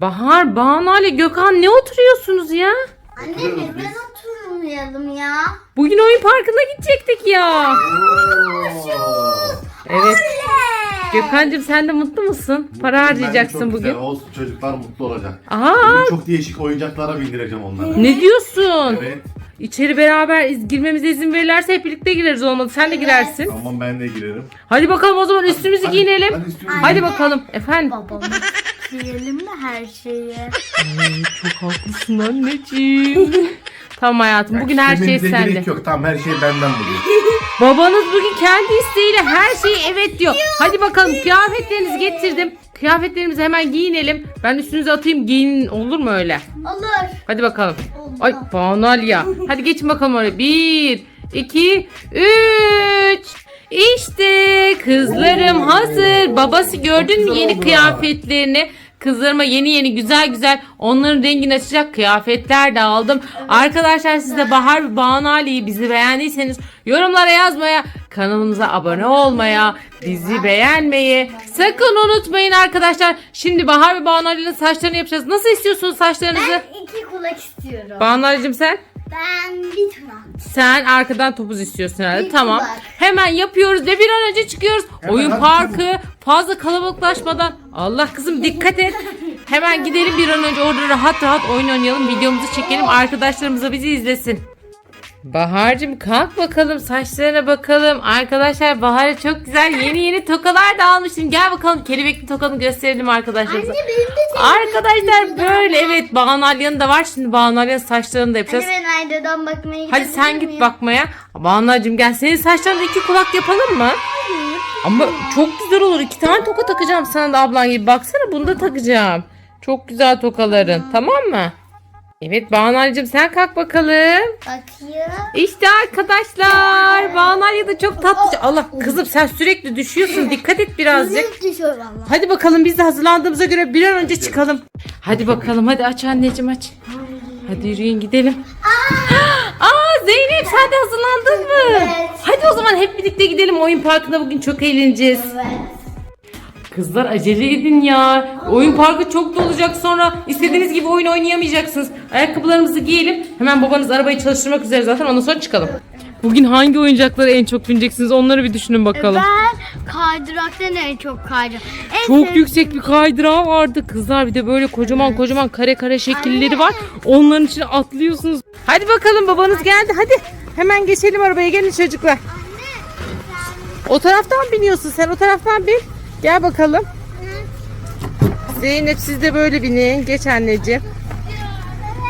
Bahar, Banu Ali, Gökhan ne oturuyorsunuz ya? Anne Oturuyoruz neden biz. oturmayalım ya? Bugün oyun parkına gidecektik ya. Evet. Gökhan'cığım sen de mutlu musun? Para Bence harcayacaksın çok bugün. Güzel. Olsun çocuklar mutlu olacak. Aa, Bugün çok değişik oyuncaklara bindireceğim onları. ne diyorsun? Evet. İçeri beraber iz- girmemize izin verirlerse hep birlikte gireriz olmadı. Sen de girersin. Tamam ben de girerim. Hadi bakalım o zaman üstümüzü Hadi, giyinelim. hadi üstümüzü Hadi bakalım. Efendim? Babama diyelim mi her şeyi? Ay, çok haklısın anneciğim. tamam hayatım bugün her şey Demenize sende. gerek yok. Tamam her şey benden bugün. Babanız bugün kendi isteğiyle her şeyi evet diyor. Hadi bakalım kıyafetlerinizi getirdim. Kıyafetlerimizi hemen giyinelim. Ben üstünüze atayım giyinin olur mu öyle? Olur. Hadi bakalım. Ay Banal ya. Hadi geçin bakalım oraya. Bir, iki, üç. İşte kızlarım hazır. Babası gördün mü yeni kıyafetlerini? Kızlarıma yeni yeni güzel güzel onların rengini açacak kıyafetler de aldım. Arkadaşlar siz de Bahar ve Banu Ali'yi bizi beğendiyseniz yorumlara yazmaya, kanalımıza abone olmaya, bizi beğenmeyi sakın unutmayın arkadaşlar. Şimdi Bahar ve Banu Ali'nin saçlarını yapacağız. Nasıl istiyorsunuz saçlarınızı? Ben iki kulak istiyorum. Banu Ali'cim sen? Ben bir tane. Sen arkadan topuz istiyorsun herhalde. Bir tamam. kulak. Hemen yapıyoruz ve bir an önce çıkıyoruz. Hemen, Oyun hadi parkı fazla kalabalıklaşmadan. Allah kızım dikkat et. Hemen gidelim bir an önce orada rahat rahat oyun oynayalım. Videomuzu çekelim. Arkadaşlarımız da bizi izlesin. Bahar'cığım kalk bakalım saçlarına bakalım. Arkadaşlar Bahar'a çok güzel yeni yeni tokalar da almışım. Gel bakalım kelebekli tokanı gösterelim arkadaşlarımıza. Anne benim de Arkadaşlar böyle evet Banu Alya'nın da var. Şimdi Banu Alya'nın saçlarını da yapacağız. Anne ben aynadan bakmaya Hadi sen git bakmaya. Banu'cum gel senin saçlarına iki kulak yapalım mı? Ama çok güzel olur. İki tane toka takacağım sana da ablan gibi. Baksana bunu da takacağım. Çok güzel tokaların. Tamam mı? Evet Banu'cum sen kalk bakalım. Bakayım. İşte arkadaşlar. Banu da çok tatlı. Allah kızım sen sürekli düşüyorsun. Dikkat et birazcık. Zıp düşüyor valla. Hadi bakalım biz de hazırlandığımıza göre bir an önce çıkalım. Hadi bakalım hadi aç anneciğim aç. Hadi yürüyün gidelim. Aa Zeynep sen de hazırlandın mı? Evet. Hadi o zaman hep birlikte gidelim oyun parkına bugün çok eğleneceğiz. Evet. Kızlar acele edin ya. Oyun parkı çok dolacak sonra istediğiniz gibi oyun oynayamayacaksınız. Ayakkabılarımızı giyelim. Hemen babanız arabayı çalıştırmak üzere zaten ondan sonra çıkalım. Bugün hangi oyuncaklara en çok bineceksiniz onları bir düşünün bakalım. Ben kaydıraktan en çok kaydım. En Çok sevdiğim- yüksek bir kaydırağı vardı kızlar. Bir de böyle kocaman kocaman kare kare şekilleri var. Onların içine atlıyorsunuz. Hadi bakalım babanız geldi. Hadi hemen geçelim arabaya. Gelin çocuklar. O taraftan biniyorsun sen. O taraftan bin. Gel bakalım. Zeynep siz de böyle binin. Geç anneciğim.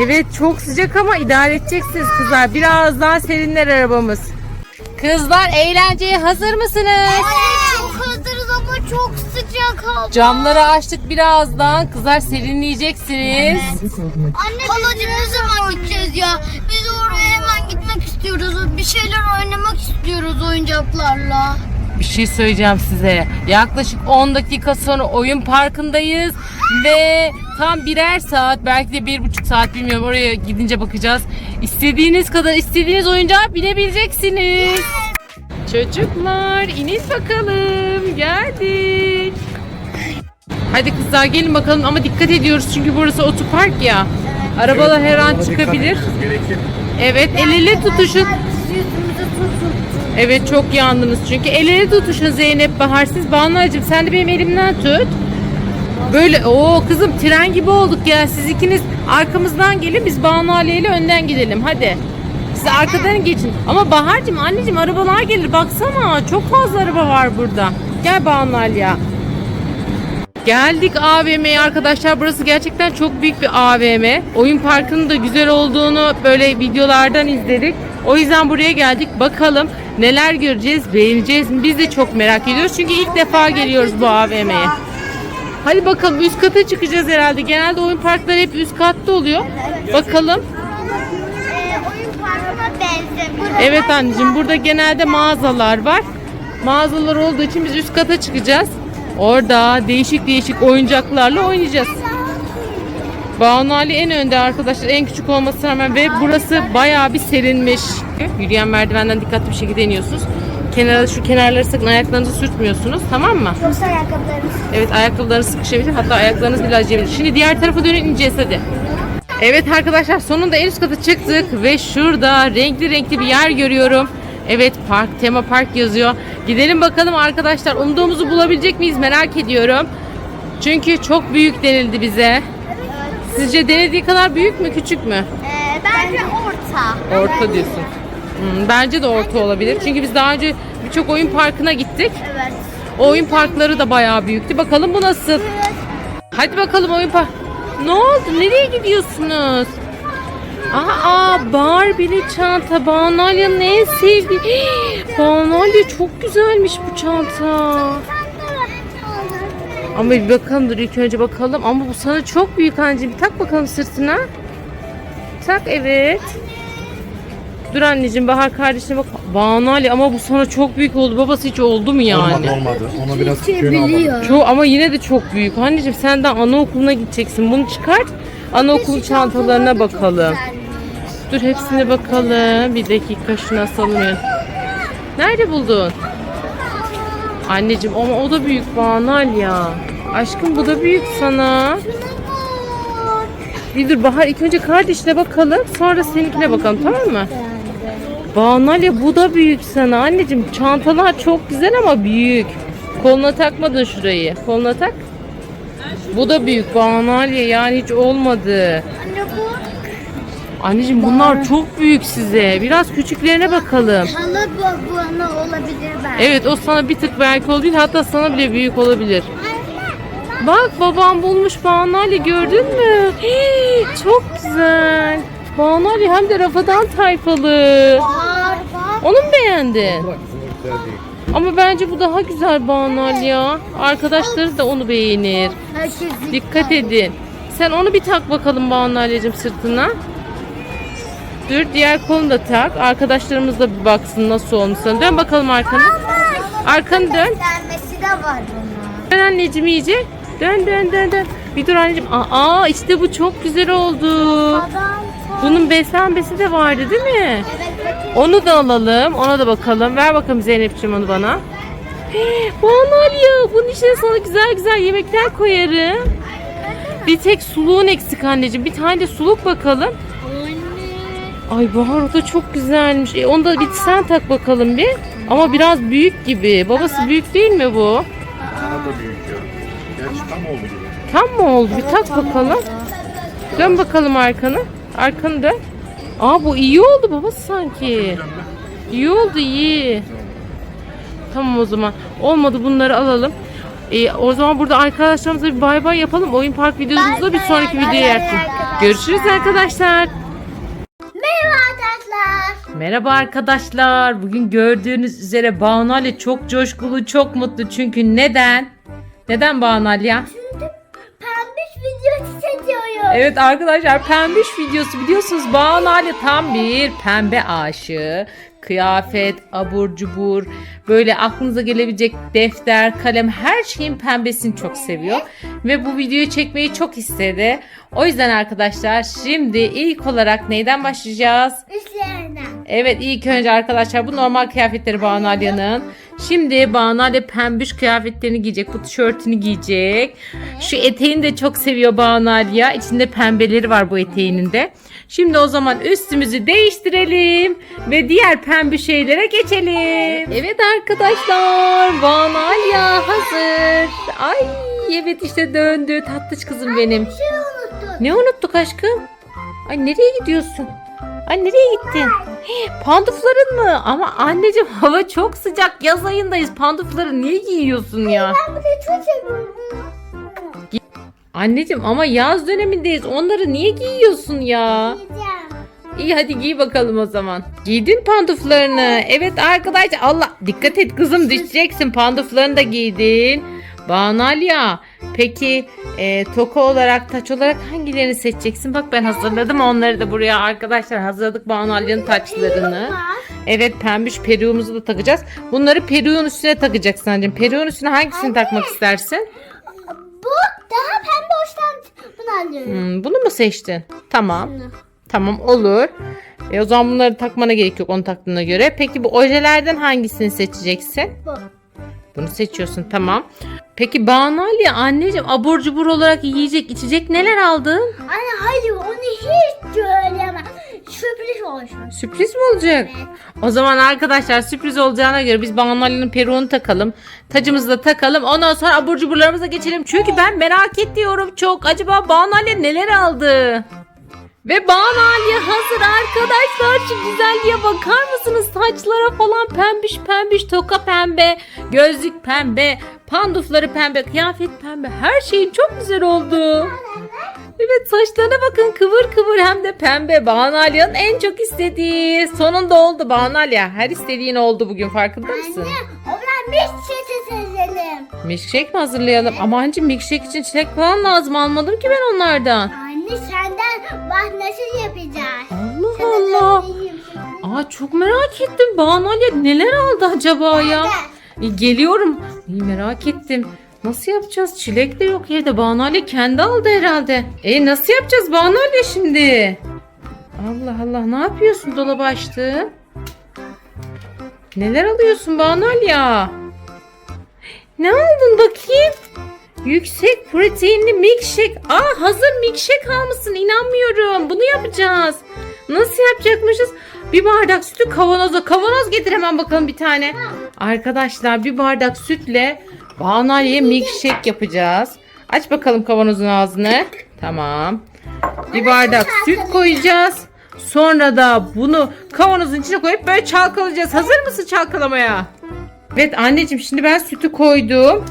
Evet çok sıcak ama idare edeceksiniz kızlar. Biraz daha serinler arabamız. Kızlar eğlenceye hazır mısınız? Anne çok hazırız ama çok sıcak hava. Camları açtık birazdan. Kızlar serinleyeceksiniz. Anne halacığım ne zaman gideceğiz ya? Biz oraya hemen gitmek istiyoruz. Bir şeyler oynamak istiyoruz oyuncaklarla. Bir şey söyleyeceğim size. Yaklaşık 10 dakika sonra oyun parkındayız. Ve tam birer saat belki de bir buçuk saat bilmiyorum oraya gidince bakacağız. İstediğiniz kadar istediğiniz oyuncağa binebileceksiniz. Çocuklar inin bakalım. Geldik. Hadi kızlar gelin bakalım ama dikkat ediyoruz çünkü burası otopark ya. Arabalar her an çıkabilir. Evet el ele tutuşun. Yüzümüzü tutun. Evet çok yandınız çünkü el ele tutuşun Zeynep Bahar siz Banu'cum sen de benim elimden tut. Böyle o kızım tren gibi olduk ya siz ikiniz arkamızdan gelin biz Banu Ali ile önden gidelim hadi. Siz arkadan geçin. Ama Bahar'cığım anneciğim arabalar gelir baksana çok fazla araba var burada. Gel Banu Ali ya. Geldik AVM'ye arkadaşlar. Burası gerçekten çok büyük bir AVM. Oyun parkının da güzel olduğunu böyle videolardan izledik. O yüzden buraya geldik. Bakalım neler göreceğiz, beğeneceğiz mi? Biz de çok merak ediyoruz. Çünkü ilk defa geliyoruz bu AVM'ye. Hadi bakalım üst kata çıkacağız herhalde. Genelde oyun parkları hep üst katta oluyor. Bakalım. Evet anneciğim burada genelde mağazalar var. Mağazalar olduğu için biz üst kata çıkacağız. Orada değişik değişik oyuncaklarla oynayacağız. Banu Ali en önde arkadaşlar en küçük olmasına rağmen ve burası bayağı bir serinmiş. Yürüyen merdivenden dikkatli bir şekilde iniyorsunuz. kenara şu kenarları sakın ayaklarınızı sürtmüyorsunuz tamam mı? Yoksa ayakkabılarımız. Evet ayakkabılarınız sıkışabilir hatta ayaklarınız bile acıyabilir. Şimdi diğer tarafa dönün ineceğiz hadi. Evet arkadaşlar sonunda en üst kata çıktık ve şurada renkli renkli bir yer görüyorum. Evet park tema park yazıyor. Gidelim bakalım arkadaşlar umduğumuzu bulabilecek miyiz merak ediyorum. Çünkü çok büyük denildi bize. Sizce denildiği kadar büyük mü küçük mü? Ee, bence orta. Orta diyorsun. Hmm, bence de orta olabilir. Çünkü biz daha önce birçok oyun parkına gittik. Evet. O oyun parkları da bayağı büyüktü. Bakalım bu nasıl? Hadi bakalım oyun park. Ne oldu? Nereye gidiyorsunuz? Aa, Barbie'li çanta. Banalya'nın en sevdiği. Banalya çok güzelmiş bu çanta. Ama bir bakalım dur ilk önce bakalım. Ama bu sana çok büyük anneciğim. Bir tak bakalım sırtına. Tak evet. Dur anneciğim Bahar kardeşine bak. Banalya ama bu sana çok büyük oldu. Babası hiç oldu mu yani? Olmadı olmadı. Ona biraz küçüğünü almadım. Biliyor. Çok ama yine de çok büyük. Anneciğim sen de anaokuluna gideceksin. Bunu çıkart. Anaokul çantalarına bakalım. Dur hepsine bakalım. Bir dakika şunu asalım. Nerede buldun? Anneciğim ama o da büyük banal ya. Aşkım bu da büyük sana. Bir dur Bahar ilk önce kardeşine bakalım. Sonra seninkine bakalım tamam mı? Banalya bu da büyük sana. Anneciğim çantalar çok güzel ama büyük. Koluna takmadın şurayı. Koluna tak. Bu da büyük Banalya yani hiç olmadı. Anneciğim bunlar çok büyük size. Biraz küçüklerine bakalım. Hala bu bana olabilir belki. Evet o sana bir tık belki olabilir. Hatta sana bile büyük olabilir. Bak babam bulmuş Banalya gördün mü? Hii, çok güzel. Banalya hem de rafadan tayfalı. Var bak. Onu mu beğendin? Ama bence bu daha güzel Banalya. Arkadaşları da onu beğenir. Herkes Dikkat edin. Sen onu bir tak bakalım Banu'cığım sırtına. Dur diğer kolunu da tak. Arkadaşlarımız da bir baksın nasıl olmuş sana. Dön bakalım arkanı. Arkanı dön. Denmesi de var bunun. Dön anneciğim iyice. Dön dön dön dön. Bir dur anneciğim. Aa işte bu çok güzel oldu. Bunun beslenmesi de vardı değil mi? Onu da alalım. Ona da bakalım. Ver bakalım Zeynep'ciğim onu bana. Banalya bunun içine sana güzel güzel yemekler koyarım. Bir tek suluğun eksik anneciğim. Bir tane de suluk bakalım. Ay Bahar o da çok güzelmiş. E, onu da bir sen tak bakalım bir. Ama biraz büyük gibi. Babası büyük değil mi bu? Sana da büyük ya. Gerçi tam oldu gibi. Tam mı oldu? Bir tak bakalım. Dön bakalım arkanı. Arkanı dön. Aa bu iyi oldu babası sanki. İyi oldu iyi. Tamam o zaman. Olmadı bunları alalım. Ee, o zaman burada arkadaşlarımıza bir bay bay yapalım. Oyun park videomuzda bir sonraki videoya yapalım. Görüşürüz arkadaşlar. Merhaba arkadaşlar. Bugün gördüğünüz üzere Banu Ali çok coşkulu, çok mutlu. Çünkü neden? Neden Banu Ali ya? Pembiş video çekiyorum. Evet arkadaşlar pembiş videosu biliyorsunuz Banu Ali tam bir pembe aşığı. Kıyafet, abur cubur, böyle aklınıza gelebilecek defter, kalem her şeyin pembesini çok seviyor. Ve bu videoyu çekmeyi çok istedi. O yüzden arkadaşlar şimdi ilk olarak neyden başlayacağız? Üstlerinden. Evet ilk önce arkadaşlar bu normal kıyafetleri Banu Alya'nın. Şimdi Banu Alya pembiş kıyafetlerini giyecek. Bu tişörtünü giyecek. Şu eteğini de çok seviyor Banu Alya. İçinde pembeleri var bu eteğinin de. Şimdi o zaman üstümüzü değiştirelim ve diğer pembe şeylere geçelim. Evet arkadaşlar Banu Alya hazır. Ay evet işte döndü tatlış kızım benim. Bir şey unuttum. Ne unuttuk aşkım? Ay nereye gidiyorsun? Ay nereye gittin? Hii, Pandufların mı? Ama anneciğim hava çok sıcak. Yaz ayındayız. Pandufları niye giyiyorsun ya? Ben bunu çok seviyorum. Anneciğim ama yaz dönemindeyiz. Onları niye giyiyorsun ya? İyi hadi giy bakalım o zaman. Giydin panduflarını. Evet arkadaşlar Allah dikkat et kızım düşeceksin. Panduflarını da giydin. Banalya peki e, toka olarak taç olarak hangilerini seçeceksin? Bak ben hazırladım onları da buraya arkadaşlar hazırladık Banalya'nın taçlarını. Evet pembiş peruğumuzu da takacağız. Bunları peruğun üstüne takacaksın anneciğim. Peruğun üstüne hangisini takmak istersin? Bu daha pembe hoşlan bunu alıyorum. Hmm, bunu mu seçtin? Tamam. Tamam olur. E, o zaman bunları takmana gerek yok onu taktığına göre. Peki bu ojelerden hangisini seçeceksin? Bu. Bunu seçiyorsun tamam. Peki Banu Ali anneciğim abur cubur olarak yiyecek içecek neler aldın? Anne hayır onu hiç söyleme. Sürpriz olsun. Sürpriz mi olacak? O zaman arkadaşlar sürpriz olacağına göre biz Banu Ali'nin peruğunu takalım. Tacımızı da takalım. Ondan sonra abur cuburlarımıza geçelim. Çünkü ben merak ediyorum çok. Acaba Banu Ali neler aldı? Ve Banu Ali hazır arkadaşlar. Şu güzelliğe bakar mısınız? Saçlara falan pembiş pembiş. Toka pembe. Gözlük pembe. Pandufları pembe. Kıyafet pembe. Her şeyin çok güzel oldu. Evet saçlarına bakın kıvır kıvır hem de pembe. Banu Alya'nın en çok istediği. Sonunda oldu Banu Alya. Her istediğin oldu bugün farkında mısın? Onlar bir çete sezelim. Milkshake mi hazırlayalım? Ama anca milkshake için çilek falan lazım. Almadım ki ben onlardan. Anne senden bak nasıl yapacağız. Allah Allah. Aa çok merak ettim. Banu Alya neler aldı acaba ya? E, geliyorum. İyi merak ettim. Nasıl yapacağız? Çilek de yok evde. Banu Alya kendi aldı herhalde. E nasıl yapacağız Banu şimdi? Allah Allah ne yapıyorsun dolabı açtın? Neler alıyorsun Banu Alya? Ne aldın bakayım? Yüksek proteinli milkshake. Aa hazır milkshake almışsın inanmıyorum. Bunu yapacağız. Nasıl yapacakmışız? Bir bardak sütü kavanoza. Kavanoz getir hemen bakalım bir tane. Arkadaşlar bir bardak sütle Banalya milkshake yapacağız. Aç bakalım kavanozun ağzını. Tamam. Bir bardak süt koyacağız. Sonra da bunu kavanozun içine koyup böyle çalkalayacağız. Hazır mısın çalkalamaya? Evet anneciğim şimdi ben sütü koydum.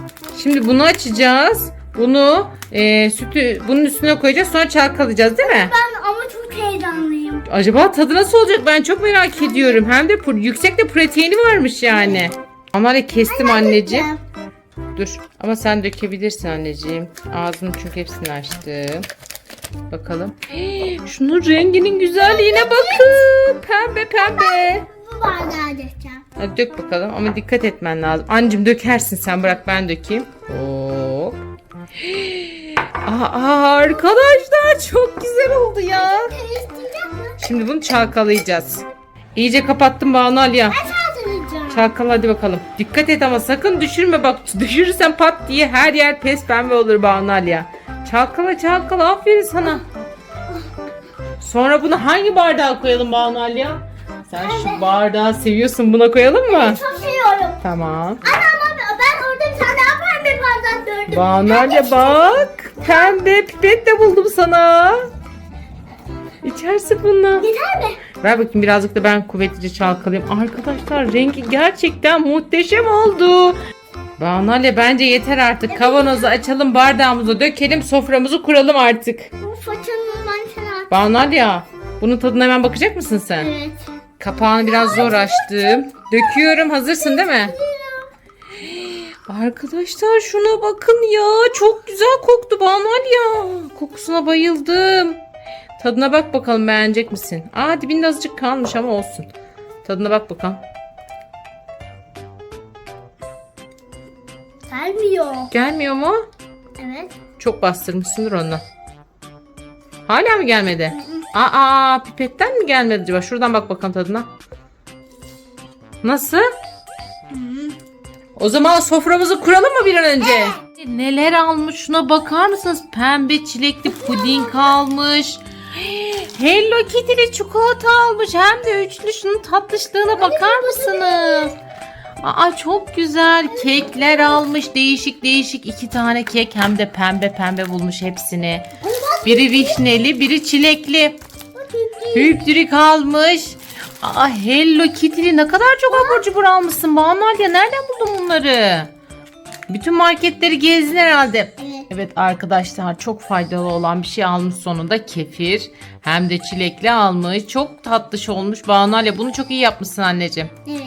Şimdi bunu açacağız. Bunu e, sütü bunun üstüne koyacağız. Sonra çalkalayacağız değil mi? Ben ama çok heyecanlıyım. Acaba tadı nasıl olacak ben çok merak ediyorum. Hem de pro- yüksek de proteini varmış yani. Ama kestim anneciğim. Dur ama sen dökebilirsin anneciğim. Ağzını çünkü hepsini açtım. Bakalım. Hii, Şunun renginin güzelliğine bakın. Pembe pembe. Bu bardağı dökeceğim. Hadi dök bakalım ama dikkat etmen lazım. Anneciğim dökersin sen bırak ben dökeyim. Hop. Aa, arkadaşlar çok güzel oldu ya. Şimdi bunu çalkalayacağız. İyice kapattım Banu. Kaldıracağım. Çalkala hadi bakalım. Dikkat et ama sakın düşürme bak. Düşürürsen pat diye her yer pes pembe olur Banu Aliya. Çalkala çalkala aferin sana. Sonra bunu hangi bardağa koyalım Banu Aliya? Sen şu bardağı seviyorsun buna koyalım mı? Çok seviyorum. Tamam. Ana ama ben orada bir tane daha pembe bardak gördüm. Banu Aliya bak. Pembe pipet de buldum sana. İçersin bunu. Yeter mi? Ver bakayım birazcık da ben kuvvetlice çalkalayayım. Arkadaşlar rengi gerçekten muhteşem oldu. Banale bence yeter artık. Kavanozu açalım, bardağımızı dökelim, soframızı kuralım artık. Bu fırçanın ben sana Banal ya. Bunun tadına hemen bakacak mısın sen? Evet. Kapağını biraz zor açtım. Döküyorum. Hazırsın değil mi? Arkadaşlar şuna bakın ya. Çok güzel koktu Banal ya. Kokusuna bayıldım. Tadına bak bakalım beğenecek misin? Aa dibinde azıcık kalmış ama olsun. Tadına bak bakalım. Gelmiyor. Gelmiyor mu? Evet. Çok bastırmışsındır onu. Hala mı gelmedi? Aa pipetten mi gelmedi acaba? Şuradan bak bakalım tadına. Nasıl? O zaman soframızı kuralım mı bir an önce? Neler almış şuna bakar mısınız? Pembe çilekli puding almış. Hello Kitty'li çikolata almış. Hem de üçlü şunun tatlışlığına bakar mısınız? Aa çok güzel kekler almış değişik değişik iki tane kek hem de pembe pembe bulmuş hepsini. Biri vişneli biri çilekli. Hüptürük almış. Aa Hello Kitty'li ne kadar çok abur cubur almışsın Banu ya nereden buldun bunları? Bütün marketleri gezdin herhalde. Evet. Evet arkadaşlar çok faydalı olan bir şey almış sonunda kefir. Hem de çilekli almış. Çok tatlış olmuş. Banu Alya bunu çok iyi yapmışsın anneciğim. Evet.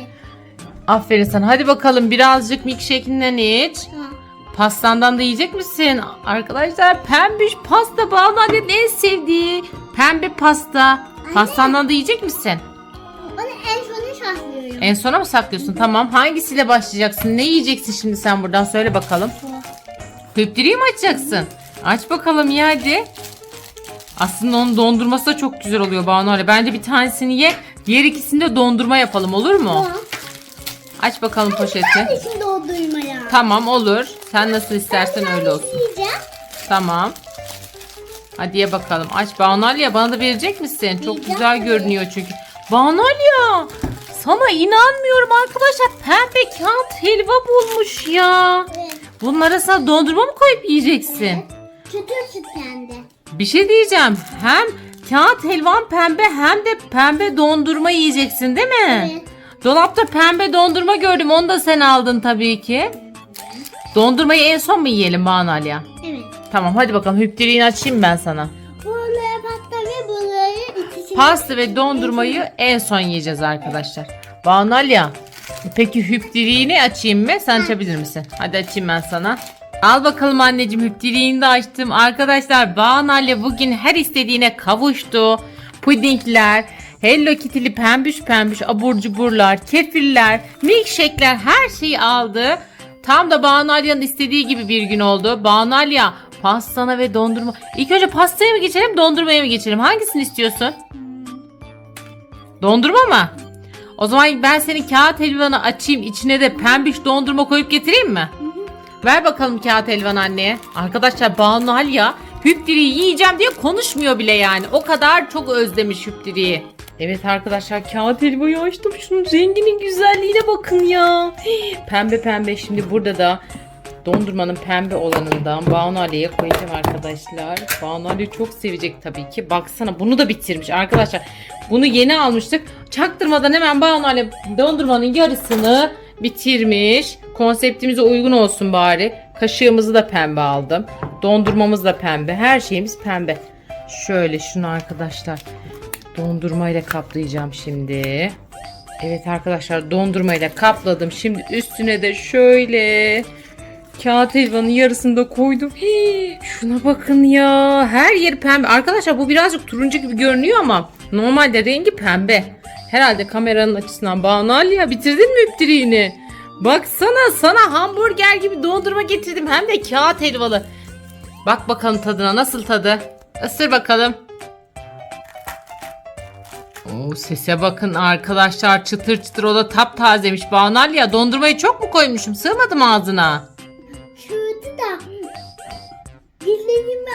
Aferin sana. Hadi bakalım birazcık milkshake'inden iç. Tamam. Pastandan da yiyecek misin? Arkadaşlar pembiş pasta Banu Alya'nın en sevdiği pembe pasta. Pastandan da yiyecek misin? Onu en sonu saklıyorum. En sona mı saklıyorsun? Tamam. Hangisiyle başlayacaksın? Ne yiyeceksin şimdi sen buradan? Söyle bakalım. Püptürüğü mü açacaksın? Aç bakalım ya hadi. Aslında onun dondurması da çok güzel oluyor Banu Ali. Bence bir tanesini ye. Diğer ikisini de dondurma yapalım olur mu? Tamam. Aç bakalım poşeti. Ben şimdi o duymaya. Tamam olur. Sen nasıl istersen öyle olsun. Yiyeceğim. Tamam. Hadi ye bakalım. Aç Banu Ali ya bana da verecek misin? Çok Yiyeceğim güzel tabii. görünüyor çünkü. Banu Ali ya. Sana inanmıyorum arkadaşlar. Pembe kağıt helva bulmuş ya. Evet. Bunlara sen dondurma mı koyup yiyeceksin? Çıtır çıt kendi. Bir şey diyeceğim. Hem kağıt helvan pembe hem de pembe dondurma yiyeceksin değil mi? Evet. Dolapta pembe dondurma gördüm. Onu da sen aldın tabii ki. Dondurmayı en son mu yiyelim Banu Ali'ye? Evet. Tamam hadi bakalım hüptiriğini açayım ben sana. Pasta ve dondurmayı en son yiyeceğiz arkadaşlar. Banu Ali'ye. Peki hüptiriğini açayım mı? Sen açabilir misin? Hadi açayım ben sana. Al bakalım anneciğim hüptiriğini de açtım. Arkadaşlar Banu Ali bugün her istediğine kavuştu. Pudingler, Hello Kitty'li pembüş pembüş abur cuburlar, kefirler, milkshake'ler her şeyi aldı. Tam da Banu Alya'nın istediği gibi bir gün oldu. Banu Alya pastana ve dondurma. İlk önce pastaya mı geçelim dondurmaya mı geçelim? Hangisini istiyorsun? Dondurma mı? O zaman ben senin kağıt helvanı açayım. içine de pembiş dondurma koyup getireyim mi? Ver bakalım kağıt helvan anneye. Arkadaşlar Banu Alya hüptiriyi yiyeceğim diye konuşmuyor bile yani. O kadar çok özlemiş hüptiriyi. Evet arkadaşlar kağıt helvayı açtım. Şunun renginin güzelliğine bakın ya. Pembe pembe şimdi burada da dondurmanın pembe olanından Banu Ali'ye koyacağım arkadaşlar. Banu Ali çok sevecek tabii ki. Baksana bunu da bitirmiş arkadaşlar. Bunu yeni almıştık. Çaktırmadan hemen Banu Ali dondurmanın yarısını bitirmiş. Konseptimize uygun olsun bari. Kaşığımızı da pembe aldım. Dondurmamız da pembe. Her şeyimiz pembe. Şöyle şunu arkadaşlar dondurmayla kaplayacağım şimdi. Evet arkadaşlar dondurmayla kapladım. Şimdi üstüne de şöyle kağıt helvanın yarısını da koydum. Hii, şuna bakın ya. Her yeri pembe. Arkadaşlar bu birazcık turuncu gibi görünüyor ama normalde rengi pembe. Herhalde kameranın açısından Banu ya bitirdin mi üptiriğini? Baksana sana hamburger gibi dondurma getirdim. Hem de kağıt helvalı. Bak bakalım tadına nasıl tadı. Isır bakalım. Oo, sese bakın arkadaşlar çıtır çıtır o da taptazemiş. Banal ya dondurmayı çok mu koymuşum sığmadı mı ağzına? Da. Dizlerimi